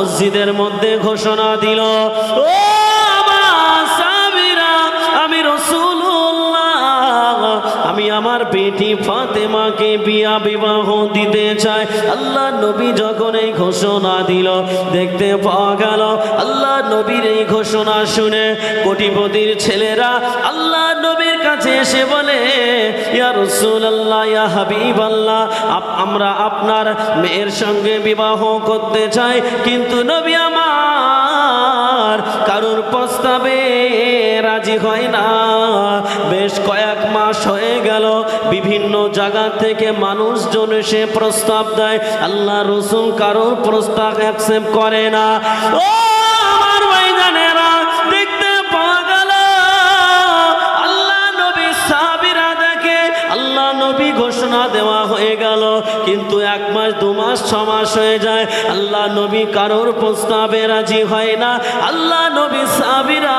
মসজিদের মধ্যে ঘোষণা দিল আমি আমার বেটি ফাতেমাকে বিয়া বিবাহ দিতে চাই। আল্লাহ নবী যখন এই ঘোষণা দিল, দেখতে পাওয়া গেল, আল্লাহ নবীর এই ঘোষণা শুনে কোটিপতির ছেলেরা, আল্লাহ এসে বলে আমরা আপনার মেয়ের সঙ্গে বিবাহ করতে চাই, কিন্তু নবী আমার কারোর প্রস্তাবে রাজি হয় না। বেশ কয়েক মাস হয়ে গেল, বিভিন্ন জায়গা থেকে মানুষজন এসে প্রস্তাব দেয়, আল্লাহ রসুল কারোর প্রস্তাব অ্যাকসেপ্ট করে না। ও কিন্তু এক মাস, দু মাস, ছ মাস হয়ে যায়। আল্লাহ নবী কারোর প্রস্তাবে রাজি হয় না। আল্লাহ নবী সাহাবীরা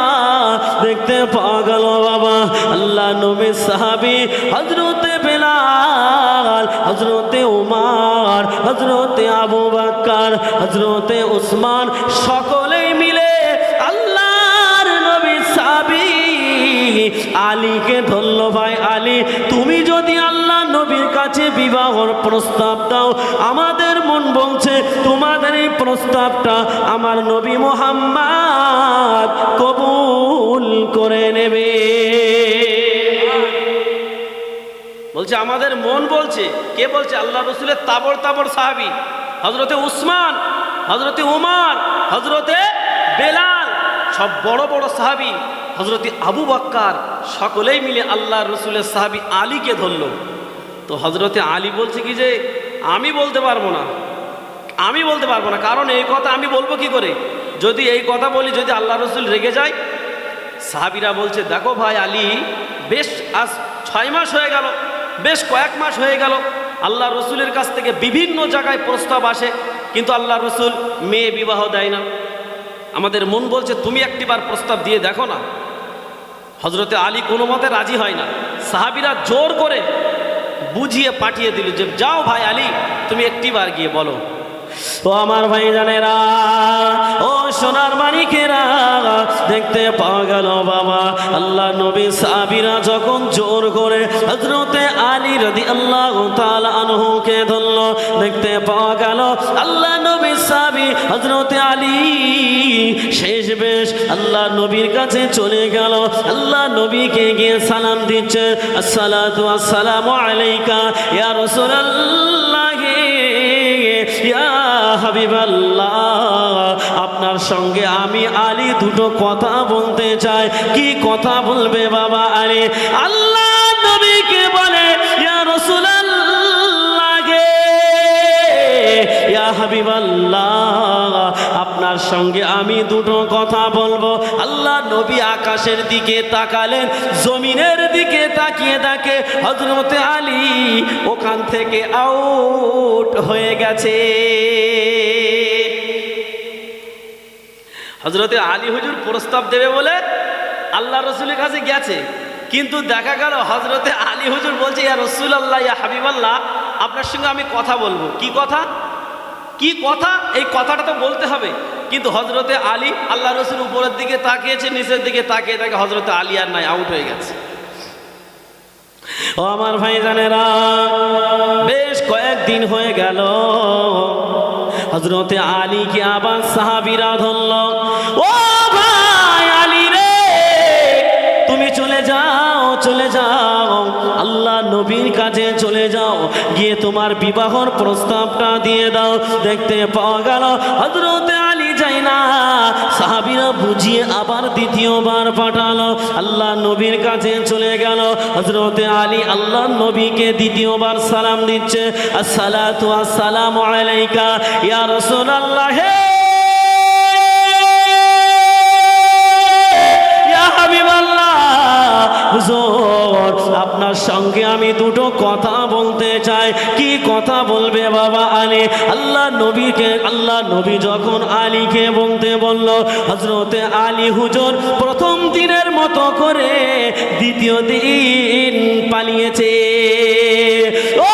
দেখতে পাওয়া গেল, বাবা। আল্লাহ নবী সাহাবী হজরতে বেলাল হজরতে উমার হজরতে আবু বাক্কার হজরতে উসমান সকলেই মিলে আল্লাহর নবী সাহাবী আলীকে ধরল, ভাই আলী, তুমি যদি আল্লাহ নবীর কাছে বিবাহর প্রস্তাব দাও। আমাদের মন বলছে, তোমাদের এই প্রস্তাবটা আমার নবী মোহাম্মদ কবুল করে নেবে। বলছে, আমাদের মন বলছে। কে বলছে? আল্লাহ রসুলের তাবর তাবর সাহাবি। হজরতে উসমান হজরতে উমার হজরতে বেলাল, সব বড় বড় সাহাবি। হজরতে আবু বাক্কার, সকলেই মিলে আল্লাহ রসুলের সাহাবি আলীকে ধরল। তো হজরতে আলী বলছে কি যে, আমি বলতে পারব না। আমি বলতে পারব না, কারণ এই কথা আমি বলব কি করে? যদি এই কথা বলি, যদি আল্লাহ রসুল রেগে যায়, সাহাবিরা বলছে, দেখো ভাই আলী, বেশ আজ ছয় মাস হয়ে গেল, বেশ কয়েক মাস হয়ে গেল, আল্লাহ রসুলের কাছ থেকে বিভিন্ন জায়গায় প্রস্তাব আসে, কিন্তু আল্লাহ রসুল মেয়ে বিবাহ দেয় না। আমাদের মন বলছে, তুমি একটিবার প্রস্তাব দিয়ে দেখো না। হজরতে আলী কোনো মতে রাজি হয় না। সাহাবিরা জোর করে বুঝিয়ে পাঠিয়ে দিল যে, যাও ভাই আলী, তুমি একটিবার গিয়ে বলো। ও আমার ভাই জানেরা ও সোনার মানিকেরা দেখতে পাওয়া গেল বাবা। আল্লাহ নবী সাবিরা যখন জোর করে হজরতে আলী রদি আল্লাহ আনহুকে ধরল, দেখতে পাওয়া গেল আল্লাহ নবী সাবি হজরতে আলী শেষ বেশ আল্লাহ নবীর কাছে চলে গেল। আল্লাহ নবীকে গিয়ে সালাম দিচ্ছে, আসসালাতু আসসালামু আলাইকা ইয়া রাসূলুল্লাহ। হাবিবাল্লাহ, আপনার সঙ্গে আমি আলি দুটো কথা বলতে চাই। কি কথা বলবে বাবা আলী? আল্লাহ নবীকে বলে, ইয়া লাগে ইয়া হাবিবাল্লাহ আপনার সঙ্গে আমি দুটো কথা বলব। আল্লাহ নবী আকাশের দিকে তাকালেন, জমিনের দিকে তাকিয়ে দেখে হজরতে আলী ওখান থেকে আউট হয়ে গেছে। হজরতে আলী হুজুর প্রস্তাব দেবে বলে আল্লাহ রসুলের কাছে গেছে। কিন্তু দেখা গেল হজরতে আলী হুজুর বলছে, ইয়া রসুল আল্লাহ ইয়া হাবিবাল্লাহ, আপনার সঙ্গে আমি কথা বলব। কি কথা? কি কথা? এই কথাটা তো বলতে হবে। কিন্তু হজরতে আলী আল্লাহ রসুল উপরের দিকে তাকিয়েছে, নিচের দিকে তাকিয়ে তাকে হজরতে আলী আর নাই আউট হয়ে গেছে। ও আমার ভাই জানেরা বেশ কয়েকদিন হয়ে গেল। হজরতে আলীকে আবার সাহাবিরা ধরল? ও ভাই আলী রে, তুমি চলে যাও চলে যাও। আল্লাহ নবীর কাছে চলে যাও, গিয়ে তোমার বিবাহর প্রস্তাবটা দিয়ে দাও। দেখতে পাওয়া গেল হজরতে সাহাবিরা বুঝিয়ে আবার দ্বিতীয়বার পাঠালো। আল্লাহ নবীর কাছে চলে গেল। হজরতে আলী আল্লাহ নবীকে দ্বিতীয়বার সালাম দিচ্ছে। আসসালাতু আসসালামু আলাইকা, ইয়া রাসূলুল্লাহ আপনার সঙ্গে আমি দুটো কথা বলতে চাই। কি কথা বলবে বাবা আলী? আল্লাহ নবীকে, আল্লাহ নবী যখন আলীকে বলতে বলল হজরতে আলী হুজুর, প্রথম দিনের মতো করে দ্বিতীয় দিন পালিয়েছে। ও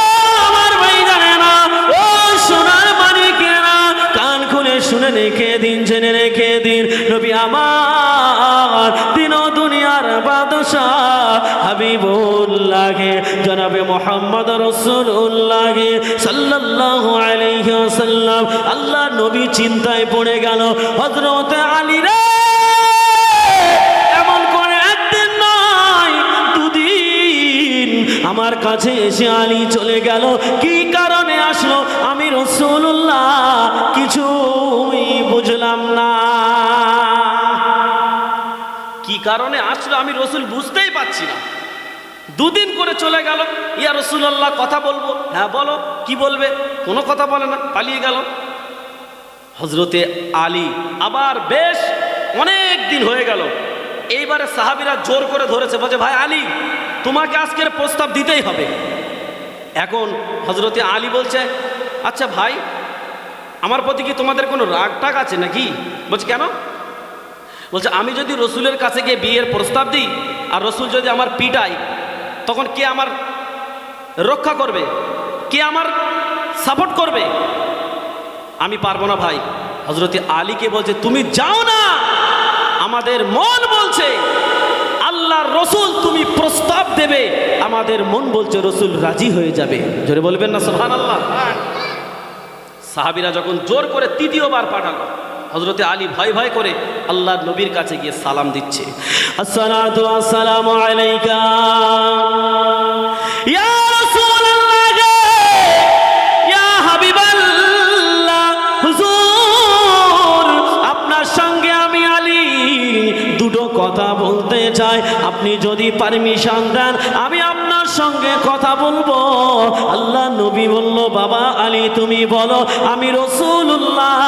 আমার ভাই জানে না ও সোনার মানিকেরা কান খুলে শুনে রেখে আমার দিন দুনিয়ার বাদশাহ হাবিবুল্লাহে জনাবে মোহাম্মদ রসুল্লাহে সাল্লাল্লাহু আলাইহি ওয়াসাল্লাম। আল্লাহ নবী চিন্তায় পড়ে গেল, হযরত আলী রে! আমার কাছে এসে আলী চলে গেল, কি কারণে আসলো? আমি রসুল্লাহ কারণে আসলো আমি রসুল বুঝতেই পারছি না। দুদিন করে চলে গেল, ইয়া রসুল্লাহ কথা বলব। হ্যাঁ বলো, কি বলবে? কোনো কথা বলে না, পালিয়ে গেল। হজরতে আলী আবার বেশ অনেক দিন হয়ে গেল। এইবারে সাহাবিরা জোর করে ধরেছে, বলছে, ভাই আলী, তোমাকে আজকের প্রস্তাব দিতেই হবে। এখন হজরতে আলী বলছে আচ্ছা ভাই, আমার প্রতি কি তোমাদের কোনো রাগ টাগ আছে নাকি? বলছে, কেন? বলছে, আমি যদি রসুলের কাছে গিয়ে বিয়ের প্রস্তাব দিই আর রসুল যদি আমার পিটাই তখন কে আমার রক্ষা করবে? কে আমার সাপোর্ট করবে? আমি পারব না ভাই। হজরতে আলীকে বলছে, তুমি যাও না। আমাদের মন বলছে, আল্লাহর রসুল তুমি প্রস্তাব দেবে। আমাদের মন বলছে, রসুল রাজি হয়ে যাবে। জোরে বলবেন না সোহান আল্লাহ সাহাবিরা যখন জোর করে তৃতীয়বার পাঠালো হজরতে আলী ভয় ভয় করে আল্লাহর নবীর কাছে গিয়ে সালাম দিচ্ছে। আপনার সঙ্গে আমি আলী দুটো কথা বলতে চাই। আপনি যদি পারমিশন দেন, আমি আপনার সঙ্গে কথা বলব। আল্লাহ নবী বলল, বাবা আলী, তুমি বলো, আমি রসুল্লাহ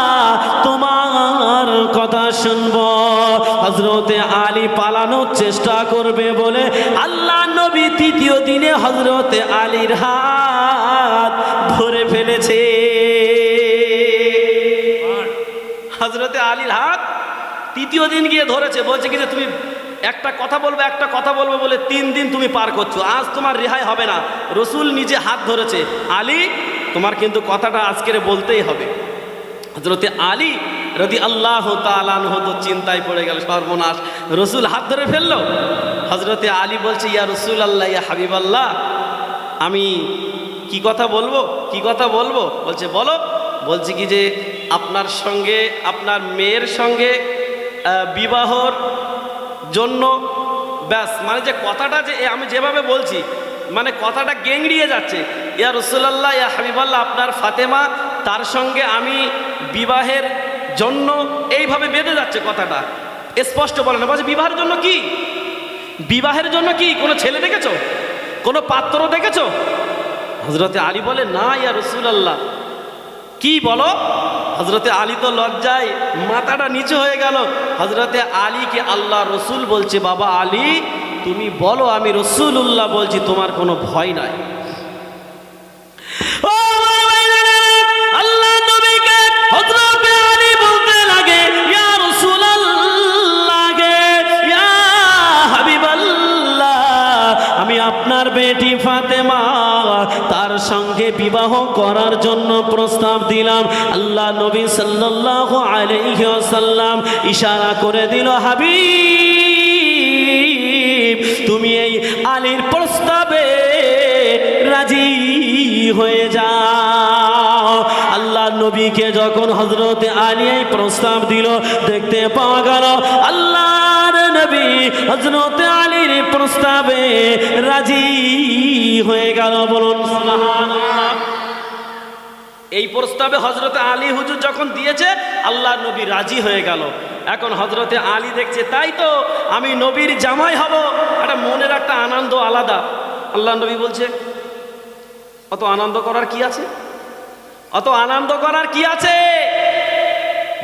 তোমার কথা শুনব। হজরতে আলী পালানোর চেষ্টা করবে বলে আল্লাহ নবী তৃতীয় দিনে হজরতে আলীর হাত ধরে ফেলেছে। হজরতে আলীর হাত তৃতীয় দিন গিয়ে ধরেছে, বলছে কি যে তুমি একটা কথা বলবে, একটা কথা বলবে বলে তিন দিন তুমি পার করছ। আজ তোমার রেহাই হবে না। রসুল নিজে হাত ধরেছে। আলী, তোমার কিন্তু কথাটা আজকের বলতেই হবে। হজরতে আলী রদি আল্লাহ তালান হতো চিন্তায় পড়ে গেল, সর্বনাশ। রসুল হাত ধরে ফেলল। হজরতে আলী বলছে, ইয়া রসুল আল্লাহ ইয়া হাবিব আল্লাহ আমি কি কথা বলব? কি কথা বলব? বলছে, বলো। বলছি কি যে, আপনার সঙ্গে, আপনার মেয়ের সঙ্গে বিবাহর জন্য, ব্যাস মানে যে কথাটা যে আমি যেভাবে বলছি মানে কথাটা গেংড়িয়ে যাচ্ছে। ইয়া রসুল্লাহ ইয়া হাবিবাল্লাহ, আপনার ফাতেমা, তার সঙ্গে আমি বিবাহের জন্য এইভাবে বেঁধে যাচ্ছে কথাটা। স্পষ্ট বলে না, বলছে, বিবাহের জন্য কি? বিবাহের জন্য কি? কোনো ছেলে দেখেছ? কোনো পাত্র দেখেছ? হজরতে আলী বলে, না, ইয়া রসুলাল্লাহ। কি বলো? হজরতে আলী তো লজ্জায় মাথাটা নিচু হয়ে গেল। হজরতে আলীকে আল্লাহ রসুল বলছে, বাবা আলী, তুমি বলো, আমি রসুল্লাহ বলছি, তোমার কোনো ভয় নাই। আপনার বেটি ফাতেমা সঙ্গে বিবাহ করার জন্য প্রস্তাব দিলাম। আল্লাহ নবী সাল্লাল্লাহু আলাইহি ওয়াসাল্লাম ইশারা করে দিল, হাবিব, তুমি এই আলীর প্রস্তাবে রাজি হয়ে যাও। আল্লাহ নবীকে যখন হজরতে আলী এই প্রস্তাব দিল, দেখতে পাওয়া গেল আল্লাহর নবী হজরতে আলীর প্রস্তাবে রাজি হয়ে গেল, বলুন এই প্রস্তাবে হজরতে আলী হুজুর যখন দিয়েছে, আল্লাহ নবী রাজি হয়ে গেল। এখন হজরতে আলী দেখছে, তাই তো, আমি নবীর জামাই হব। একটা মনের একটা আনন্দ আলাদা। আল্লাহ নবী বলছে, অত আনন্দ করার কি আছে? অত আনন্দ করার কি আছে?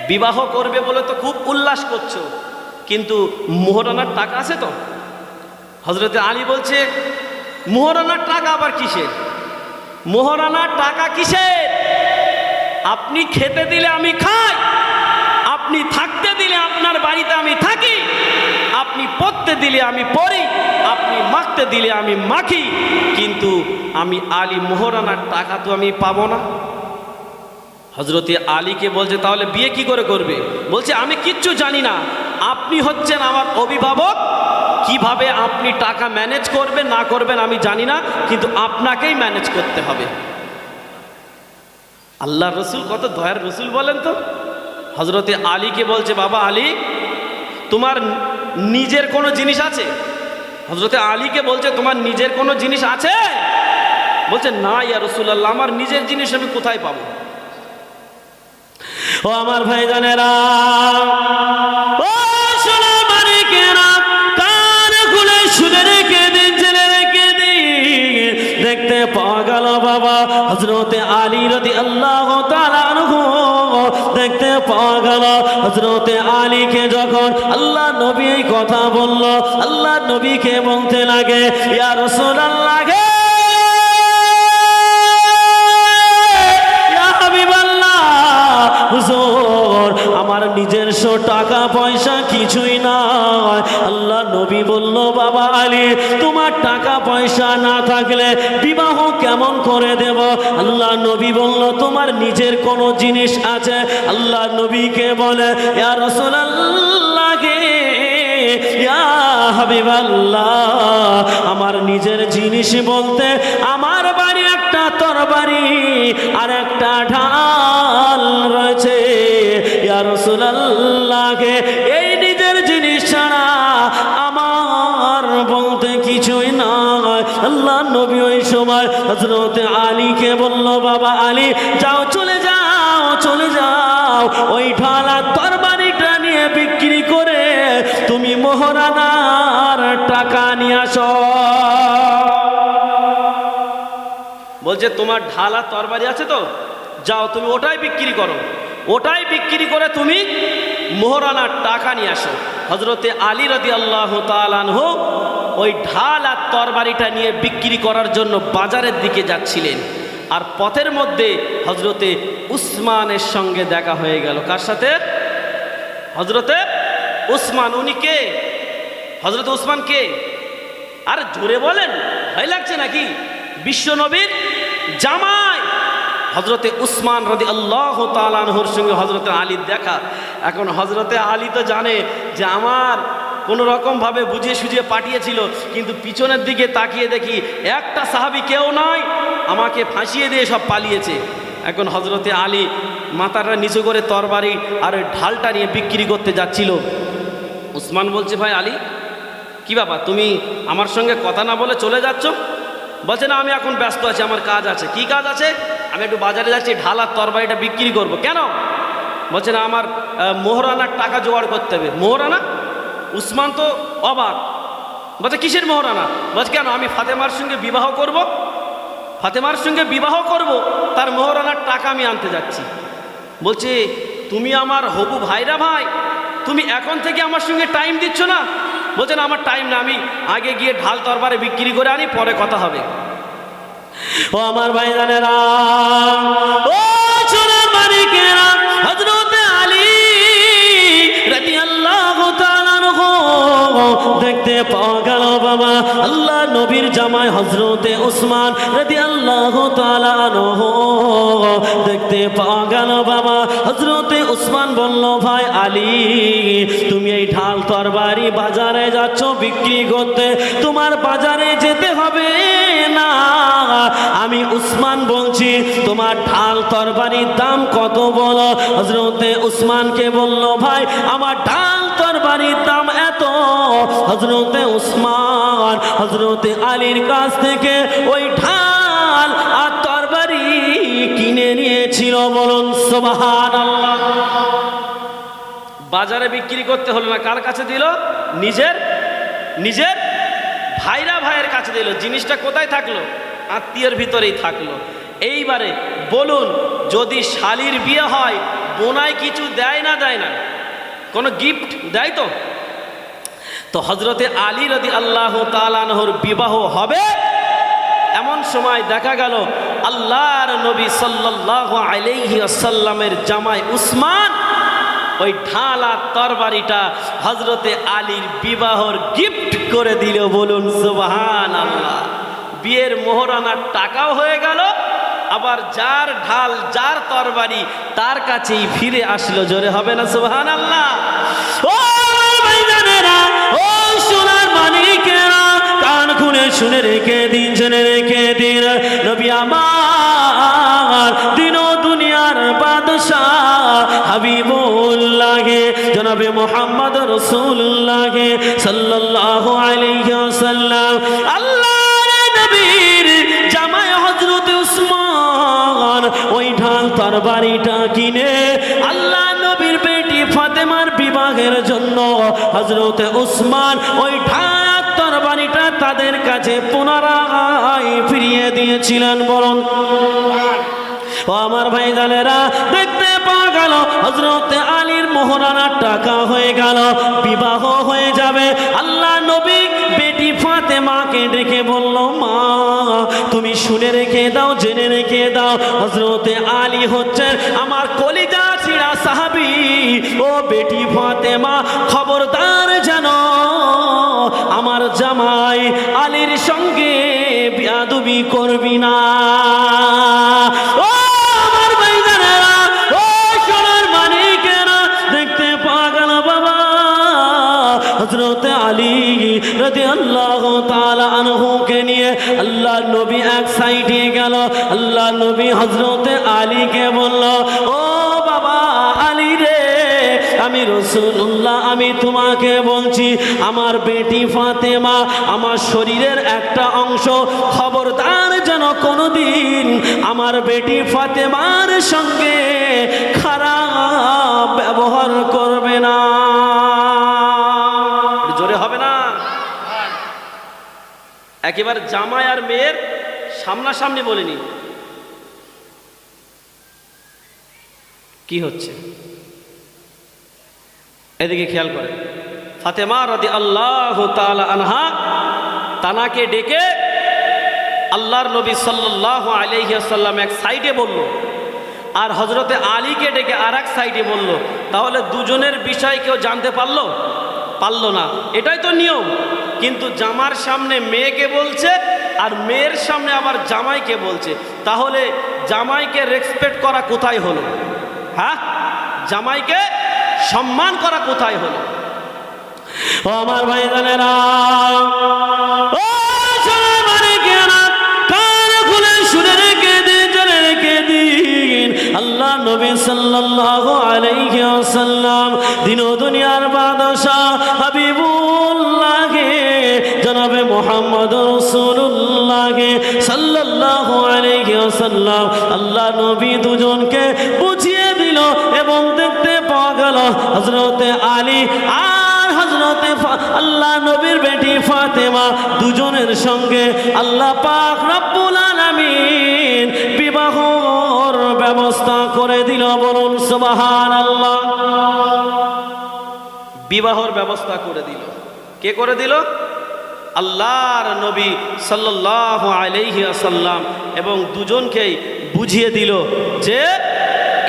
বিবাহ করবে বলে তো খুব উল্লাস করছ। কিন্তু মোহরানার টাকা আছে তো? হজরতে আলী বলছে, মোহরানার টাকা আবার কিসের? মোহরানার টাকা কিসের? আপনি খেতে দিলে আমি খাই, আপনি থাকতে দিলে আপনার বাড়িতে আমি থাকি, আপনি পড়তে দিলে আমি পড়ি, আপনি মাখতে দিলে আমি মাখি, কিন্তু আমি আলী মোহরানার টাকা তো আমি পাবো না। হজরতে আলীকে বলছে, তাহলে বিয়ে কি করে করবে? বলছে, আমি কিচ্ছু জানি না আপনি হচ্ছেন আমার অভিভাবক। কীভাবে আপনি টাকা ম্যানেজ করবেন, না করবেন আমি জানি না, কিন্তু আপনাকেই ম্যানেজ করতে হবে। আল্লাহ রসুল, কত দয়ার রসুল বলেন তো? হজরতে আলীকে বলছে, বাবা আলী, তোমার নিজের কোনো জিনিস আছে? হজরতে আলীকে বলছে, তোমার নিজের কোনো জিনিস আছে? বলছে, না ইয়া রসুল্লাহ আমার নিজের জিনিস আমি কোথায় পাবো? ও আমার ভাই জানেরা ও দেখতে পাওয়া গেল বাবা। হজরতে আলী রতি আল্লাহ দেখতে পাওয়া গেল। হজরতে আলীকে যখন আল্লাহ নবী কথা বলল, আল্লাহ নবীকে বলতে লাগে, ইয়া রসুল আল্লাহ থাকলে বিবাহ কেমন করে দেব? আল্লাহ নবী বলল, তোমার নিজের কোনো জিনিস আছে? আল্লাহ নবীকে বলে আমার নিজের জিনিস বলতে আমার বাড়ি একটা তরবারি আর একটা ঢাল রয়েছে। ইয়া রাসূলুল্লাহকে এই হযরত আলীকে বলল, বাবা আলী, যাও, চলে যাও চলে যাও। ওই ঢালা তরবারিটা নিয়ে বিক্রি করে তুমি মোহরানার টাকা নিয়ে আসো। বলছে, তোমার ঢালা তরবারি আছে তো? যাও, তুমি ওটাই বিক্রি করো। ওটাই বিক্রি করে তুমি মোহরানার টাকা নিয়ে আসো। হজরতে আলী রদি আল্লাহ তালানহ ওই ঢাল আর তরবারিটা নিয়ে বিক্রি করার জন্য বাজারের দিকে যাচ্ছিলেন। আর পথের মধ্যে হজরতে উসমানের সঙ্গে দেখা হয়ে গেল। কার সাথে? হজরতে উসমান। উনি কে? হজরত উসমান কে? আর জোরে বলেন, ভয় লাগছে নাকি? বিশ্ব নবীর জামাই। হজরতে উসমান রদি আল্লাহ তালানহর সঙ্গে হজরতে আলীর দেখা। এখন হজরতে আলী তো জানে যে আমার কোনো রকমভাবে বুঝিয়ে সুঝিয়ে পাঠিয়েছিল, কিন্তু পিছনের দিকে তাকিয়ে দেখি একটা সাহাবি কেউ নয় আমাকে ফাঁসিয়ে দিয়ে সব পালিয়েছে। এখন হজরতে আলী মাথাটা নিচু করে তরবারি আর ওই ঢালটা নিয়ে বিক্রি করতে যাচ্ছিল। উসমান বলছে, ভাই আলী, কি বাবা তুমি আমার সঙ্গে কথা না বলে চলে যাচ্ছ? বলছে, না, আমি এখন ব্যস্ত আছি, আমার কাজ আছে। কি কাজ আছে? আমি একটু বাজারে যাচ্ছি, ঢাল আর তরবারিটা বিক্রি করব। কেন? বলছে, না, আমার মোহরানার টাকা জোগাড় করতে হবে। মোহরানা? উসমান তো অবাক। বলছে, কিসের মোহরানা? বলছে, কেন আমি ফাতেমার সঙ্গে বিবাহ করব? ফাতেমার সঙ্গে বিবাহ করব, তার মোহরানার টাকা আমি আনতে যাচ্ছি। বলছে, তুমি আমার হবু ভাইরা ভাই, তুমি এখন থেকে আমার সঙ্গে টাইম দিচ্ছ না? বলছে, না, আমার টাইম না, আমি আগে গিয়ে ঢাল তরবারে বিক্রি করে আনি, পরে কথা হবে। ও আমার ভাইজানেরা ও দেখতে পাওয়া গেল বাবা। আল্লাহ নবীর জামাই হজরতে উসমান রাদিয়াল্লাহু আল্লাহ দেখতে পাওয়া গেল বাবা। হজরতে উসমান বলল, ভাই আলী, তুমি এই ঢাল তরবারি বাজারে যাচ্ছ, বিক্রি করতে। তোমার বাজারে যেতে হবে। আমি উসমান বলছি, তোমার ঢাল তরবারির দাম কত বলো? হজরতে উসমানকে বলল, ভাই, আমার ঢাল তরবারির দাম এত। হজরতে উসমান হজরতে আলীর কাছ থেকে ওই ঢাল আর তরবারি কিনে নিয়েছিল। বলুন সোবাহান বাজারে বিক্রি করতে হলো না। কার কাছে দিল? নিজের নিজের ভাইরা ভাইয়ের কাছে দিল। জিনিসটা কোথায় থাকল? আত্মীয়ের ভিতরেই থাকল। এইবারে বলুন, যদি শালির বিয়ে হয়, বোনায় কিছু দেয় না দেয় না? কোনো গিফট দেয় তো? তো হজরতে আলী রদি আল্লাহ তালানহর বিবাহ হবে? এমন সময় দেখা গেল, আল্লাহর নবী সাল্লাহ আলাইহি আসাল্লামের জামাই উসমান, ওই ঢালা তরবারিটা হজরতে আলীর বিবাহর গিফট করে দিল। বলুন সুবাহান আল্লাহ বিয়ের মোহরানার টাকাও হয়ে গেল, আবার যার ঢাল, যার তরবারি, তার কাছেই ফিরে আসলো। জোরে হবে না সুবাহান আল্লাহ কান খুলে শুনে রেখে দিন, জেনে রেখে দিন। নবী আমার দিন দুনিয়ার বাদশাহ হাবিবুল্লাহে, জনাবে মোহাম্মদ রসুল্লাহে সাল্লাল্লাহু আলাইহি ওয়াসাল্লাম। বাড়িটা কিনে আল্লাহ নবীর বেটি ফাতেমার বিবাহের জন্য হযরত উসমান ওই ঢাল তার বাড়িটা তাদের কাছে পুনরায় ফিরিয়ে দিয়েছিলেন বরং ও আমার ভাই জানেরা দেখতে পাওয়া গেল হজরত আলীর মোহরানার টাকা হয়ে গেল, বিবাহ হয়ে যাবে। আল্লাহ নবী বেটি ফাতেমাকে ডেকে বলল, মা, তুমি শুনে রেখে দাও, জেনে রেখে দাও হজরতে আলী হচ্ছেন আমার কলিজা ছিড়া সাহাবি। ও বেটি ফাতেমা, খবরদার যেন আমার জামাই আলীর সঙ্গে বিয়াদুবি করবি না। ও আলী রাদি আল্লাহ আল্লাহ নবী এক সাইডে গেল। আল্লাহ নবী হজরত আলীকে বলল, ও বাবা আলী রে, আমি রসুল্লাহ আমি তোমাকে বলছি, আমার বেটি ফাতেমা আমার শরীরের একটা অংশ খবরদার যেন কোনোদিন আমার বেটি ফাতেমার সঙ্গে খারাপ ব্যবহার করবে না। একেবারে জামাই আর মেয়ের সামনাসামনি বলিনি। কি হচ্ছে? এদিকে খেয়াল করে। ফাতেমা রাদি আল্লাহ আনহা তানাকে ডেকে আল্লাহর নবী সাল্লাহ আলহিয়াসাল্লাম এক সাইডে বলল আর হজরতে আলীকে ডেকে আর এক সাইডে বলল, তাহলে দুজনের বিষয় কেউ জানতে পারল? পারল না। এটাই তো নিয়ম। কিন্তু জামার সামনে মেয়েকে বলছে আর মেয়ের সামনে আবার জামাইকে বলছে। তাহলে জামাইকে রেসপেক্ট করা কোথায় হলো? হ্যাঁ? জামাইকে সম্মান করা কোথায় হলো? ও আমার ভাই জানেরা। আল্লাহ নবী সাল্লাল্লাহু দিন দুনিয়ার বাদশাহ হাবিবুল্লাহে জনাবে মোহাম্মদ রাসূলুল্লাহে সাল্লাল্লাহু আলাইহি আল্লাহ নবী দুজনকে বুঝিয়ে দিল এবং দেখতে পাওয়া গেল হযরতে আলী আর হজরতে আল্লাহ নবীর বেটি ফাতেমা দুজনের সঙ্গে আল্লাহ পাক রব্বুল আলামিন বিবাহর ব্যবস্থা করে দিল। বলুন সুবহান আল্লাহ বিবাহর ব্যবস্থা করে দিল। কে করে দিল? আল্লাহর নবী সাল্লাহ আলাইহি আসাল্লাম এবং দুজনকেই বুঝিয়ে দিল যে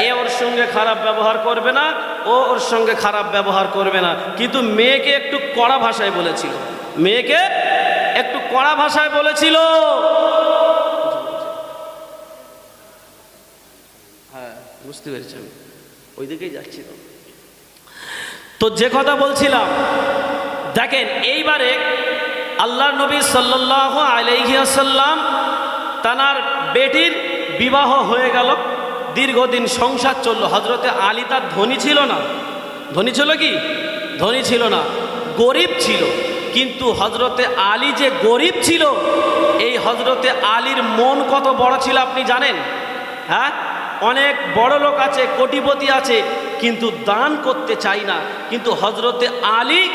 এ ওর সঙ্গে খারাপ ব্যবহার করবে না, ও ওর সঙ্গে খারাপ ব্যবহার করবে না। কিন্তু মেয়েকে একটু কড়া ভাষায় বলেছিল। মেয়েকে একটু কড়া ভাষায় বলেছিল। হ্যাঁ বুঝতে পেরেছি আমি। ওই দিকেই যাচ্ছি। তো যে কথা বলছিলাম, দেখেন এইবারে আল্লাহ নবী সাল্লাহ আলাইহিয়াসাল্লাম তানার বেটির বিবাহ হয়ে গেল। দীর্ঘদিন সংসার চলল। হজরতে আলী তার ধনী ছিল না। ধনী ছিল কি? ধনী ছিল না। গরিব ছিল। কিন্তু হজরতে আলী যে গরিব ছিল, এই হজরতে আলীর মন কত বড় ছিল আপনি জানেন? হ্যাঁ? অনেক বড় লোক আছে, কোটিপতি আছে, কিন্তু দান করতে চাই না। কিন্তু হজরতে আলী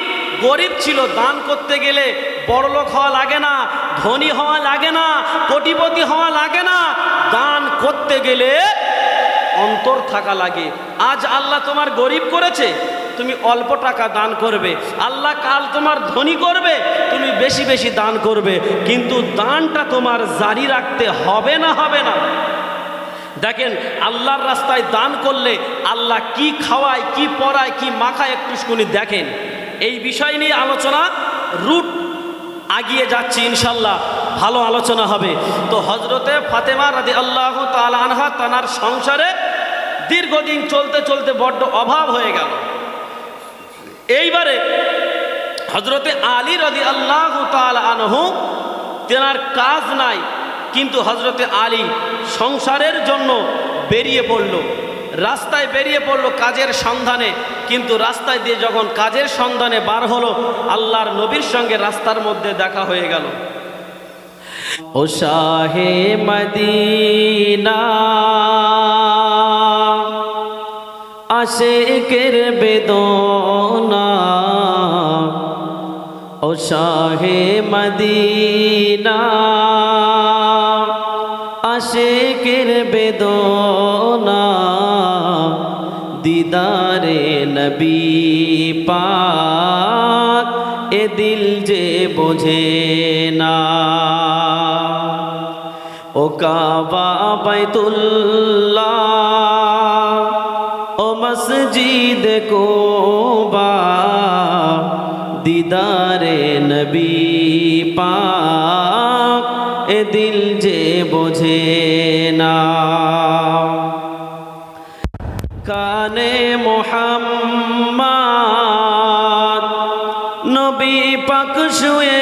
গরিব ছিল, দান করতে গেলে বড় লোক হওয়া লাগে না, ধনী হওয়া লাগে না, কোটিপতি হওয়া লাগে না, দান করতে গেলে অন্তর থাকা লাগে। আজ আল্লাহ তোমার গরিব করেছে, তুমি অল্প টাকা দান করবে। আল্লাহ কাল তোমার ধনী করবে, তুমি বেশি বেশি দান করবে, কিন্তু দানটা তোমার জারি রাখতে হবে না হবে না। দেখেন, আল্লাহর রাস্তায় দান করলে আল্লাহ কি খাওয়ায়, কি পড়ায়, কি মাখায়, একটু শুনি দেখেন। এই বিষয় নিয়ে আলোচনা রুট আগিয়ে যাচ্ছি ইনশাল্লাহ। ভালো আলোচনা হবে। তো হজরতে ফাতেমা রাজি আল্লাহ আনহা তানার সংসারে দীর্ঘদিন চলতে চলতে বড্ড অভাব হয়ে গেল। এইবারে হজরতে আলী রদি আল্লাহ আনহু তেনার কাজ নাই, কিন্তু হজরতে আলী সংসারের জন্য বেরিয়ে পড়ল। রাস্তায় বেরিয়ে পড়ল কাজের সন্ধানে। কিন্তু রাস্তায় দিয়ে যখন কাজের সন্ধানে বার হলো, আল্লাহর নবীর সঙ্গে রাস্তার মধ্যে দেখা হয়ে গেল। ও শাহে মদিনা, আশেকের বেদনা। ও শাহে মদিনা, আশেকের বেদনা। দিদারে নবী পাক, এ দিল যে বোঝে না। ও কাবা বাইতুল্লাহ, ও মসজিদ কোবা, দিদারে নবী পাক, এ দিল যে বোঝে না। কানে মোহাম্মদ, নবী পাক শুয়ে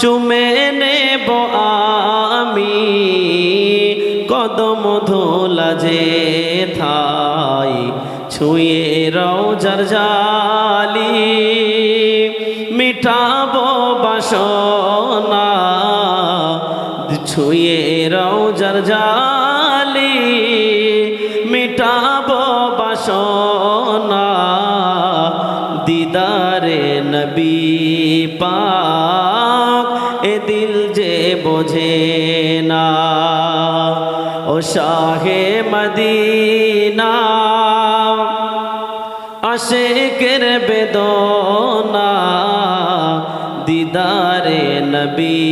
চুমে নেব আমি কদম ধোলা যে থাই, ছুঁয়ে রৌজার জালি। মিঠাবো বাসনা, ছুঁয়ে রৌজার জালি। যে বোঝে না। ও শাহে মদিনা, আশেকের বেদনা, দিদারে নবী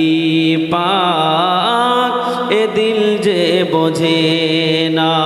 পাক, এ দিল যে বোঝে না।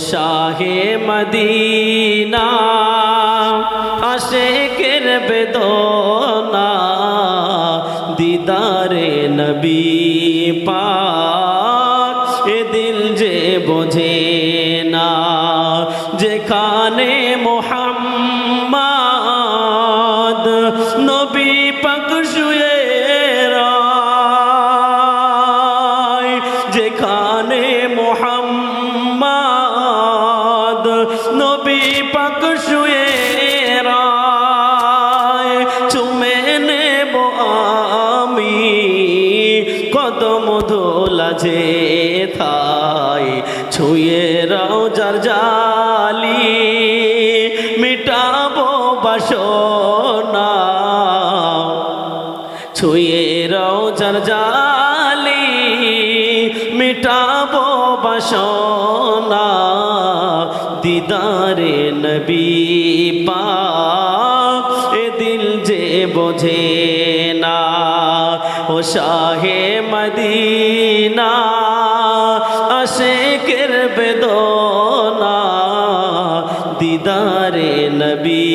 শাহে মদিনা আশেকের বেদনা দিদারে নবী পাক এ দিল যে বোঝে বাসনা দিদারে নবী পা, এ দিল যে বোঝে না, ও শাহে মদিনা, আশেকের বেদনা, দিদারে নবী